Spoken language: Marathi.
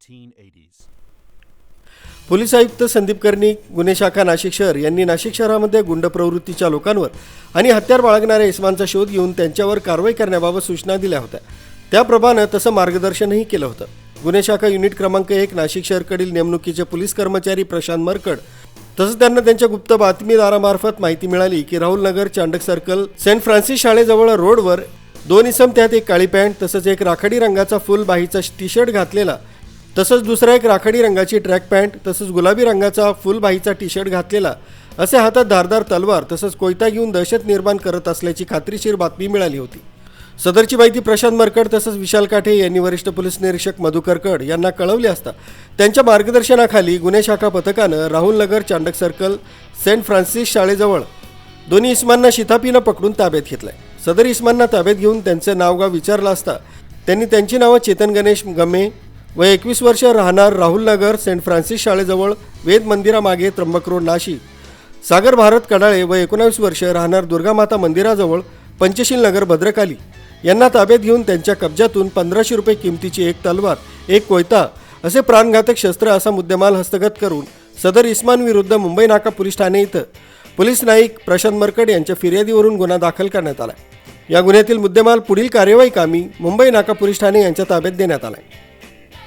1980s. पोलीस आयुक्त संदीप कर्णिक गुन्हे शाखा नाशिक शहर यांनी नाशिक शहरामध्ये गुंड प्रवृत्तीच्या लोकांवर आणि हत्यार बाळगणाऱ्या इस्मांचा शोध घेऊन त्यांच्यावर कारवाई करण्याबाबत सूचना दिल्या होत्या त्याप्रमाणे तसं मार्गदर्शनही केलं होतं गुन्हे शाखा युनिट क्रमांक एक नाशिक शहरकडील नेमणुकीचे पोलीस कर्मचारी प्रशांत मरकड तसंच त्यांना त्यांच्या गुप्त बातमीदारामार्फत माहिती मिळाली की Rahul Nagar Chandak circle Saint Francis शाळेजवळ रोडवर दोन इसम त्यात एक काळी पॅन्ट तसंच एक राखाडी रंगाचा फुल बाहीचा टी शर्ट घातलेला तसंच दुसरा एक राखाडी रंगाची ट्रॅक पॅन्ट तसंच गुलाबी रंगाचा फुलबाहीचा टी शर्ट घातलेला. असे हातात धारदार तलवार तसंच कोयता घेऊन दहशत निर्माण करत असल्याची खात्रीशीर बातमी मिळाली होती. सदरची माहिती प्रशांत मरकड तसंच विशाल काठे यांनी वरिष्ठ पोलीस निरीक्षक मधुकर कड यांना कळवली असता त्यांच्या मार्गदर्शनाखाली गुन्हे शाखा पथकानं Rahul Nagar Chandak circle Saint Francis शाळेजवळ दोन्ही इस्मांना शितापीनं पकडून ताब्यात घेतलंय. सदर इस्मांना ताब्यात घेऊन त्यांचं नावगाव विचारलं असता त्यांनी त्यांची नावं चेतन गणेश गमे व एकवीस वर्ष राहणार राहुल नगर सेंट फ्रान्सिस शाळेजवळ वेद मंदिरामागे त्र्यंबक रोड नाशिक सागर भारत कडाळे व एकोणावीस वर्ष राहणार दुर्गामाता मंदिराजवळ पंचशील नगर भद्रकाली. यांना ताब्यात घेऊन त्यांच्या कब्जातून पंधराशे रुपये किमतीची एक तलवार एक कोयता असे प्राणघातक शस्त्र असा मुद्देमाल हस्तगत करून सदर इस्मान विरुद्ध मुंबई नाका पोलीस ठाणे इथं पोलीस नाईक प्रशांत मरकड यांच्या फिर्यादीवरून गुन्हा दाखल करण्यात आला या गुन्ह्यातील मुद्देमाल पुढील कार्यवाही कामी मुंबई नाका पोलीस ठाणे यांच्या ताब्यात देण्यात आलाय.